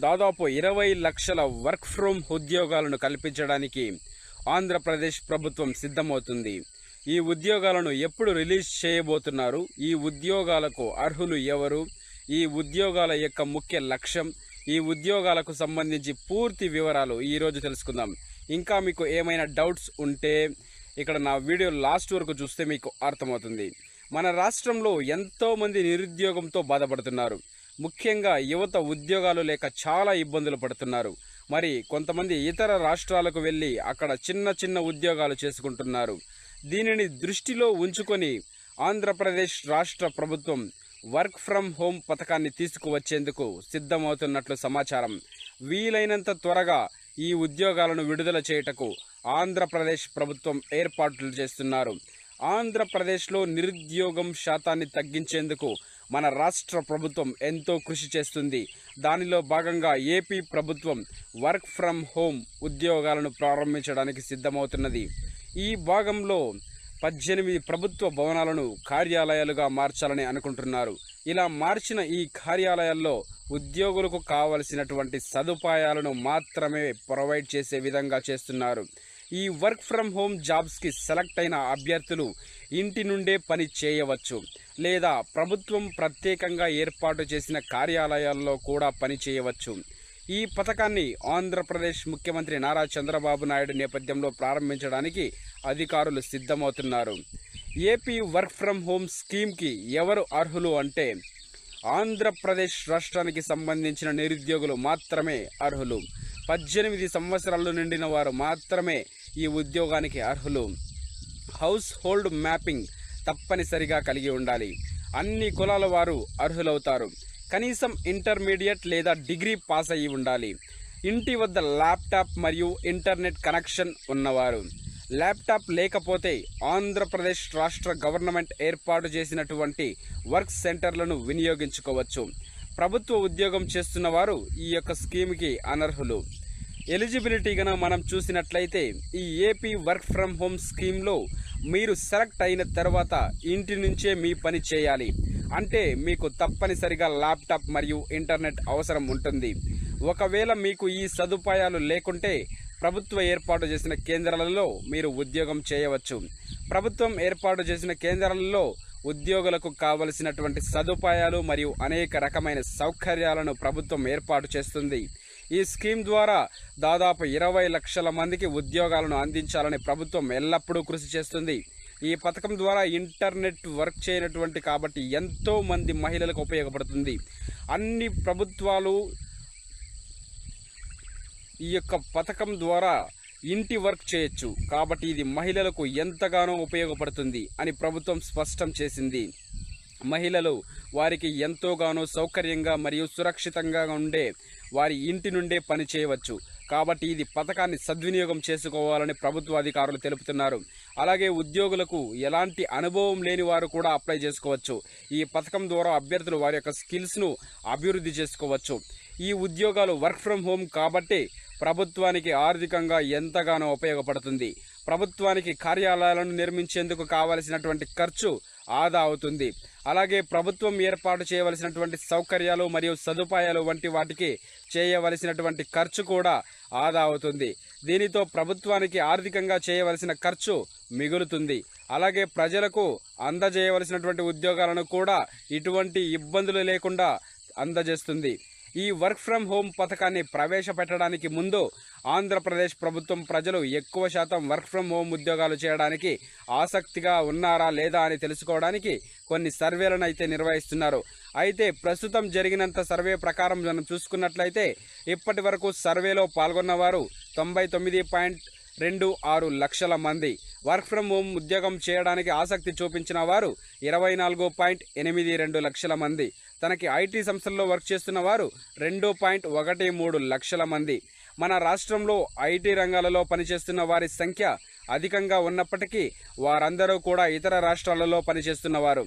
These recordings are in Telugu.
దాదాపు ఇరవై లక్షల వర్క్ ఫ్రమ్ ఉద్యోగాలను కల్పించడానికి ఆంధ్రప్రదేశ్ ప్రభుత్వం సిద్ధమవుతుంది. ఈ ఉద్యోగాలను ఎప్పుడు రిలీజ్ చేయబోతున్నారు? ఈ ఉద్యోగాలకు అర్హులు ఎవరు? ఈ ఉద్యోగాల యొక్క ముఖ్య లక్ష్యం ఈ ఉద్యోగాలకు సంబంధించి పూర్తి వివరాలు ఈరోజు తెలుసుకుందాం. ఇంకా మీకు ఏమైనా డౌట్స్ ఉంటే ఇక్కడ నా వీడియో లాస్ట్ వరకు చూస్తే మీకు అర్థమవుతుంది. మన రాష్ట్రంలో ఎంతోమంది నిరుద్యోగంతో బాధపడుతున్నారు. ముఖ్యంగా యువత ఉద్యోగాలు లేక చాలా ఇబ్బందులు పడుతున్నారు. మరి కొంతమంది ఇతర రాష్ట్రాలకు వెళ్ళి అక్కడ చిన్న చిన్న ఉద్యోగాలు చేసుకుంటున్నారు. దీనిని దృష్టిలో ఉంచుకొని ఆంధ్రప్రదేశ్ రాష్ట్ర ప్రభుత్వం వర్క్ ఫ్రం హోమ్ పథకాన్ని తీసుకువచ్చేందుకు సిద్ధమవుతున్నట్లు సమాచారం. వీలైనంత త్వరగా ఈ ఉద్యోగాలను విడుదల చేయుటకు ఆంధ్రప్రదేశ్ ప్రభుత్వం ఏర్పాట్లు చేస్తున్నారు. ఆంధ్రప్రదేశ్లో నిరుద్యోగం శాతాన్ని తగ్గించేందుకు మన రాష్ట్ర ప్రభుత్వం ఎంతో కృషి చేస్తుంది. దానిలో భాగంగా ఏపీ ప్రభుత్వం వర్క్ ఫ్రమ్ హోమ్ ఉద్యోగాలను ప్రారంభించడానికి సిద్ధమవుతున్నది. ఈ భాగంలో పద్దెనిమిది ప్రభుత్వ భవనాలను కార్యాలయాలుగా మార్చాలని అనుకుంటున్నారు. ఇలా మార్చిన ఈ కార్యాలయాల్లో ఉద్యోగులకు కావలసినటువంటి సదుపాయాలను మాత్రమే ప్రొవైడ్ చేసే విధంగా చేస్తున్నారు. ఈ వర్క్ ఫ్రం హోమ్ జాబ్స్కి సెలెక్ట్ అయిన అభ్యర్థులు ఇంటి నుండే పని చేయవచ్చు లేదా ప్రభుత్వం ప్రత్యేకంగా ఏర్పాటు చేసిన కార్యాలయాల్లో కూడా పని చేయవచ్చు. ఈ పథకాన్ని ఆంధ్రప్రదేశ్ ముఖ్యమంత్రి నారా చంద్రబాబు నాయుడు నేపథ్యంలో ప్రారంభించడానికి అధికారులు సిద్ధమవుతున్నారు. ఏపీ వర్క్ ఫ్రమ్ హోమ్ స్కీమ్కి ఎవరు అర్హులు అంటే ఆంధ్రప్రదేశ్ రాష్ట్రానికి సంబంధించిన నిరుద్యోగులు మాత్రమే అర్హులు. పద్దెనిమిది సంవత్సరాలు నిండిన వారు మాత్రమే ఈ ఉద్యోగానికి అర్హులు. హౌస్ హోల్డ్ మ్యాపింగ్ తప్పనిసరిగా కలిగి ఉండాలి. అన్ని కులాల వారు అర్హులవుతారు. కనీసం ఇంటర్మీడియట్ లేదా డిగ్రీ పాస్ అయి ఉండాలి. ఇంటి వద్ద ల్యాప్టాప్ మరియు ఇంటర్నెట్ కనెక్షన్ ఉన్నవారు. ల్యాప్టాప్ లేకపోతే ఆంధ్రప్రదేశ్ రాష్ట్ర గవర్నమెంట్ ఏర్పాటు చేసినటువంటి వర్క్ సెంటర్లను వినియోగించుకోవచ్చు. ప్రభుత్వ ఉద్యోగం చేస్తున్నవారు ఈ యొక్క స్కీమ్కి అనర్హులు. ఎలిజిబిలిటీ గన మనం చూసినట్లయితే ఈ ఏపీ వర్క్ ఫ్రమ్ హోమ్ స్కీమ్లో మీరు సెలెక్ట్ అయిన తర్వాత ఇంటి నుంచే మీ పని చేయాలి. అంటే మీకు తప్పనిసరిగా ల్యాప్టాప్ మరియు ఇంటర్నెట్ అవసరం ఉంటుంది. ఒకవేళ మీకు ఈ సదుపాయాలు లేకుంటే ప్రభుత్వ ఏర్పాటు చేసిన కేంద్రాలలో మీరు ఉద్యోగం చేయవచ్చు. ప్రభుత్వం ఏర్పాటు చేసిన కేంద్రాలలో ఉద్యోగులకు కావలసినటువంటి సదుపాయాలు మరియు అనేక రకమైన సౌకర్యాలను ప్రభుత్వం ఏర్పాటు చేస్తుంది. ఈ స్కీమ్ ద్వారా దాదాపు ఇరవై లక్షల మందికి ఉద్యోగాలను అందించాలని ప్రభుత్వం ఎల్లప్పుడూ కృషి చేస్తుంది. ఈ పథకం ద్వారా ఇంటర్నెట్ వర్క్ చేయనటువంటి కాబట్టి ఎంతో మంది మహిళలకు ఉపయోగపడుతుంది. అన్ని ప్రభుత్వాలు ఈ యొక్క పథకం ద్వారా ఇంటి వర్క్ చేయొచ్చు. కాబట్టి ఇది మహిళలకు ఎంతగానో ఉపయోగపడుతుంది అని ప్రభుత్వం స్పష్టం చేసింది. మహిళలు వారికి ఎంతోగానో సౌకర్యంగా మరియు సురక్షితంగా ఉండే వారి ఇంటి నుండే పని చేయవచ్చు. కాబట్టి ఇది పథకాన్ని సద్వినియోగం చేసుకోవాలని ప్రభుత్వ అధికారులు తెలుపుతున్నారు. అలాగే ఉద్యోగులకు ఎలాంటి అనుభవం లేని వారు కూడా అప్లై చేసుకోవచ్చు. ఈ పథకం ద్వారా అభ్యర్థులు వారి యొక్క స్కిల్స్ను అభివృద్ధి చేసుకోవచ్చు. ఈ ఉద్యోగాలు వర్క్ ఫ్రం హోమ్ కాబట్టి ప్రభుత్వానికి ఆర్థికంగా ఎంతగానో ఉపయోగపడుతుంది. ప్రభుత్వానికి కార్యాలయాలను నిర్మించేందుకు కావలసినటువంటి ఖర్చు ఆదా అవుతుంది. అలాగే ప్రభుత్వం ఏర్పాటు చేయవలసినటువంటి సౌకర్యాలు మరియు సదుపాయాలు వంటి వాటికి చేయవలసినటువంటి ఖర్చు కూడా ఆదా అవుతుంది. దీనితో ప్రభుత్వానికి ఆర్థికంగా చేయవలసిన ఖర్చు మిగులుతుంది. అలాగే ప్రజలకు అందజేయవలసినటువంటి ఉద్యోగాలను కూడా ఇటువంటి ఇబ్బందులు లేకుండా అందజేస్తుంది. ఈ వర్క్ ఫ్రం హోమ్ పథకాన్ని ప్రవేశపెట్టడానికి ముందు ఆంధ్రప్రదేశ్ ప్రభుత్వం ప్రజలు ఎక్కువ శాతం వర్క్ ఫ్రం హోమ్ ఉద్యోగాలు చేయడానికి ఆసక్తిగా ఉన్నారా లేదా అని తెలుసుకోవడానికి కొన్ని సర్వేలను అయితే నిర్వహిస్తున్నారు. అయితే ప్రస్తుతం జరిగినంత సర్వే ప్రకారం మనం చూసుకున్నట్లయితే ఇప్పటి వరకు సర్వేలో పాల్గొన్నవారు తొంభై తొమ్మిది పాయింట్ రెండు ఆరు లక్షల మంది. వర్క్ ఫ్రం హోమ్ ఉద్యోగం చేయడానికి ఆసక్తి చూపించిన వారు ఇరవై నాలుగు పాయింట్ ఎనిమిది రెండు లక్షల మంది. తనకి ఐటీ సంస్థల్లో వర్క్ చేస్తున్న వారు రెండు పాయింట్ ఒకటి మూడు లక్షల మంది. మన రాష్ట్రంలో ఐటీ రంగాలలో పనిచేస్తున్న వారి సంఖ్య అధికంగా ఉన్నప్పటికీ వారందరూ కూడా ఇతర రాష్ట్రాలలో పనిచేస్తున్నవారు.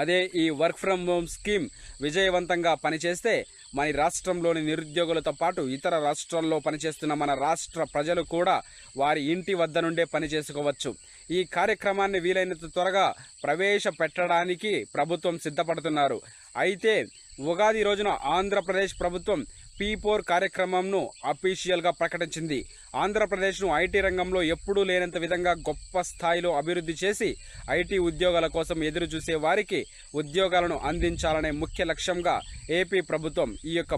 అదే ఈ వర్క్ ఫ్రమ్ హోమ్ స్కీమ్ విజయవంతంగా పనిచేస్తే మన రాష్ట్రంలోని నిరుద్యోగులతో పాటు ఇతర రాష్ట్రాల్లో పనిచేస్తున్న మన రాష్ట్ర ప్రజలు కూడా వారి ఇంటి వద్ద నుండే పని చేసుకోవచ్చు. ఈ కార్యక్రమాన్ని వీలైనంత త్వరగా ప్రవేశపెట్టడానికి ప్రభుత్వం సిద్ధపడుతున్నారు. అయితే ఉగాది రోజున ఆంధ్రప్రదేశ్ ప్రభుత్వం పీ ఫోర్ కార్యక్రమంను అఫీషియల్గా ప్రకటించింది. ఆంధ్రప్రదేశ్ను ఐటీ రంగంలో ఎప్పుడూ లేనంత విధంగా గొప్ప స్థాయిలో అభివృద్ధి చేసి ఐటీ ఉద్యోగాల కోసం ఎదురు చూసే వారికి ఉద్యోగాలను అందించాలనే ముఖ్య లక్ష్యంగా ఏపీ ప్రభుత్వం ఈ యొక్క